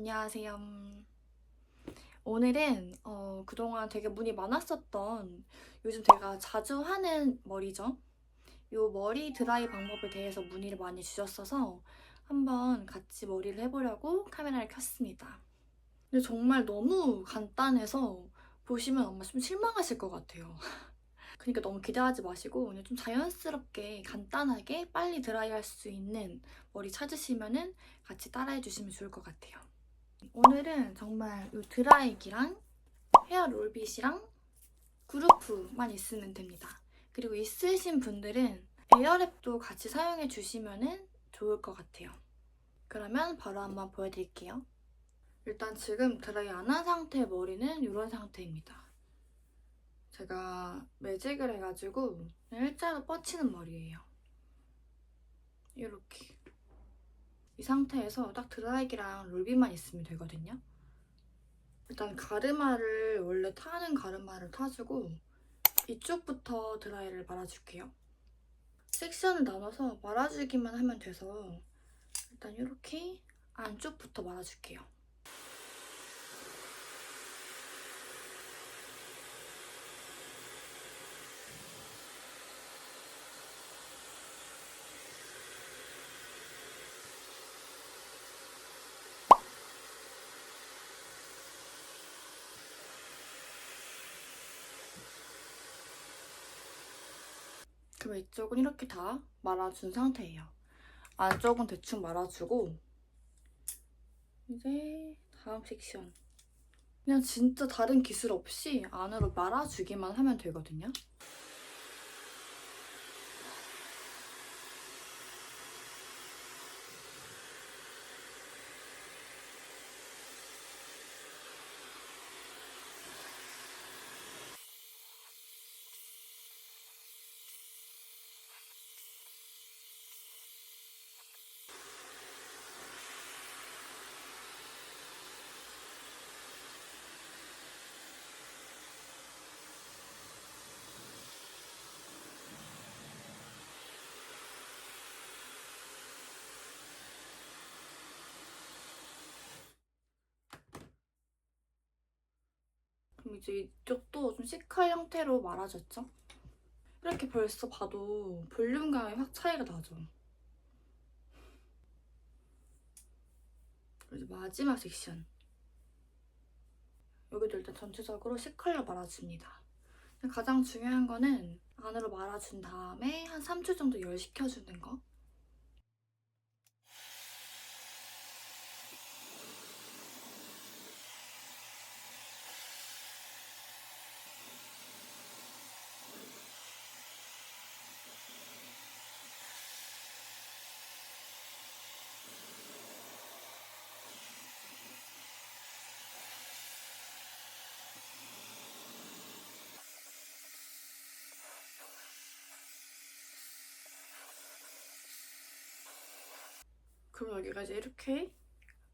안녕하세요. 오늘은 어, 그동안 되게 문의 많았었던 요즘 제가 자주 하는 머리죠. 이 머리 드라이 방법에 대해서 문의를 많이 주셨어서 한번 같이 머리를 해보려고 카메라를 켰습니다. 근데 정말 너무 간단해서 보시면 아마 좀 실망하실 것 같아요. 그러니까 너무 기대하지 마시고 그냥 좀 자연스럽게 간단하게 빨리 드라이할 수 있는 머리 찾으시면은 같이 따라해 주시면 좋을 것 같아요. 오늘은 정말 이 드라이기랑 헤어 롤빗이랑 그루프만 있으면 됩니다. 그리고 있으신 분들은 에어랩도 같이 사용해 주시면 좋을 것 같아요. 그러면 바로 한번 보여드릴게요. 일단 지금 드라이 안 한 상태의 머리는 이런 상태입니다. 제가 매직을 해가지고 일자로 뻗치는 머리예요. 이렇게. 이 상태에서 딱 드라이기랑 롤빗만 있으면 되거든요. 일단 가르마를 원래 타는 가르마를 타주고 이쪽부터 드라이를 말아줄게요. 섹션을 나눠서 말아주기만 하면 돼서 일단 이렇게 안쪽부터 말아줄게요. 그럼 이쪽은 이렇게 다 말아준 상태예요. 안쪽은 대충 말아주고 이제 다음 섹션 그냥 진짜 다른 기술 없이 안으로 말아주기만 하면 되거든요. 이제 이쪽도 좀 시컬 형태로 말아졌죠? 이렇게 벌써 봐도 볼륨감이 확 차이가 나죠? 이제 마지막 섹션. 여기도 일단 전체적으로 시컬로 말아줍니다. 가장 중요한 거는 안으로 말아준 다음에 한 3초 정도 열시켜주는 거. 그럼 이제 이렇게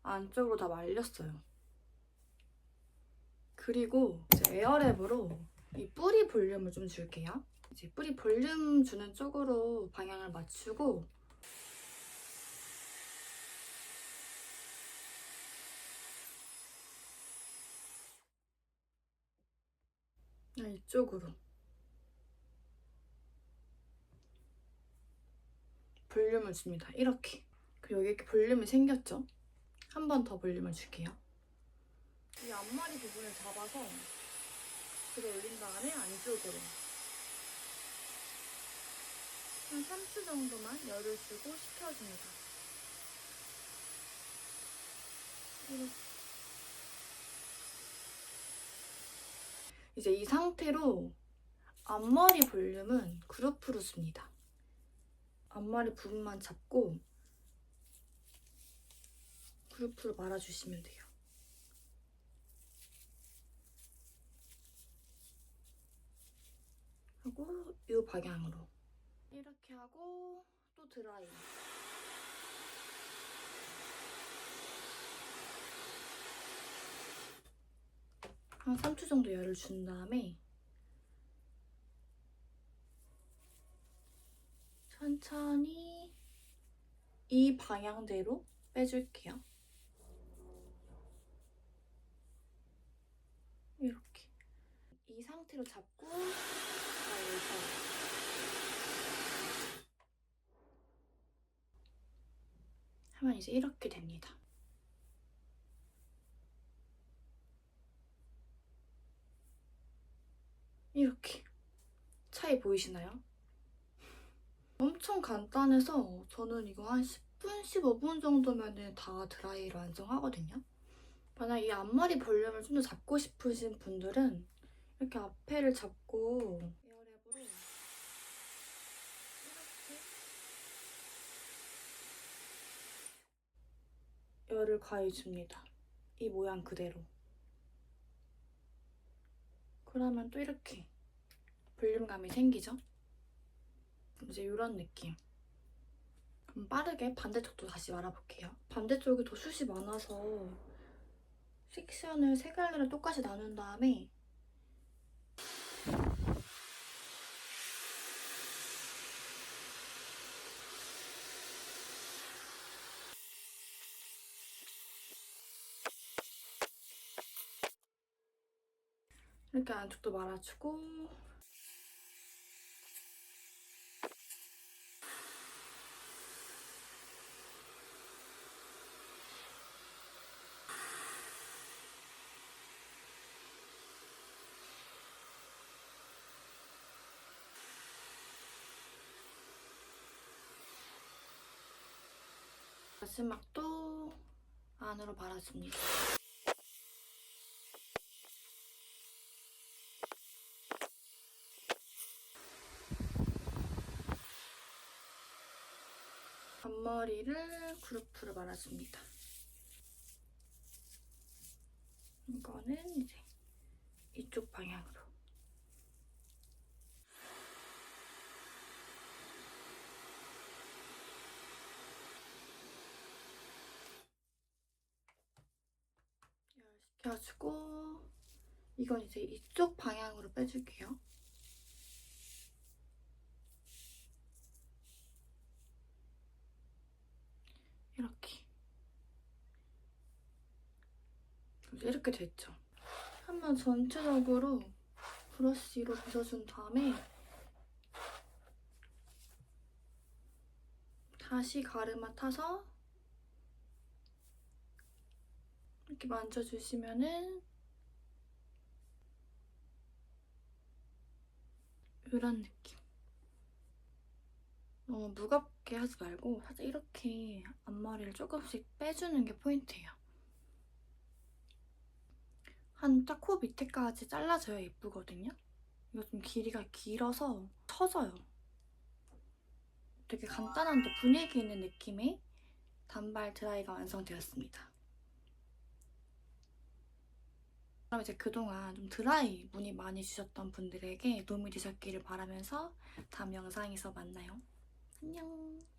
안쪽으로 다 말렸어요. 그리고 이제 에어랩으로 이 뿌리 볼륨을 좀 줄게요. 이제 뿌리 볼륨 주는 쪽으로 방향을 맞추고 그냥 이쪽으로 볼륨을 줍니다. 이렇게. 그리고 여기 이렇게 볼륨이 생겼죠? 한 번 더 볼륨을 줄게요. 이 앞머리 부분을 잡아서 들어 올린 다음에 안쪽으로 한 3초 정도만 열을 주고 식혀줍니다. 이렇게. 이제 이 상태로 앞머리 볼륨은 그루프로 줍니다. 앞머리 부분만 잡고 그루프로 말아주시면 돼요. 하고 이 방향으로 이렇게 하고 또 드라이 한 3초 정도 열을 준 다음에 천천히 이 방향대로 빼줄게요. 이 상태로 잡고. 하면 이제 이렇게 됩니다. 이렇게 차이 보이시나요? 엄청 간단해서 저는 이거 한 10분, 15분 정도면 다 드라이를 완성하거든요. 만약 이 앞머리 볼륨을 좀 더 잡고 싶으신 분들은 이렇게 앞에를 잡고 에어랩으로 이렇게 열을 가해줍니다. 이 모양 그대로. 그러면 또 이렇게 볼륨감이 생기죠? 이제 이런 느낌. 그럼 빠르게 반대쪽도 다시 말아볼게요. 반대쪽이 더 숱이 많아서 섹션을 세 갈래로 똑같이 나눈 다음에 이렇게 안쪽도 말아주고 마지막도 안으로 말아줍니다. 앞머리를 그루프로 말아줍니다. 이거는 이제 이쪽 방향으로. 열시켜주고 이건 이제 이쪽 방향으로 빼줄게요. 이렇게 이렇게 됐죠. 한번 전체적으로 브러쉬로 빗어준 다음에 다시 가르마 타서 이렇게 만져주시면은 이런 느낌. 너무 무겁게 하지 말고 살짝 이렇게 앞머리를 조금씩 빼주는 게 포인트예요. 한딱코 밑에까지 잘라줘야 예쁘거든요. 이거 좀 길이가 길어서 처져요. 되게 간단한데 분위기 있는 느낌의 단발 드라이가 완성되었습니다. 그럼 이제 그동안 좀 드라이 문의 많이 주셨던 분들에게 도움이 되셨기를 바라면서 다음 영상에서 만나요. 안녕.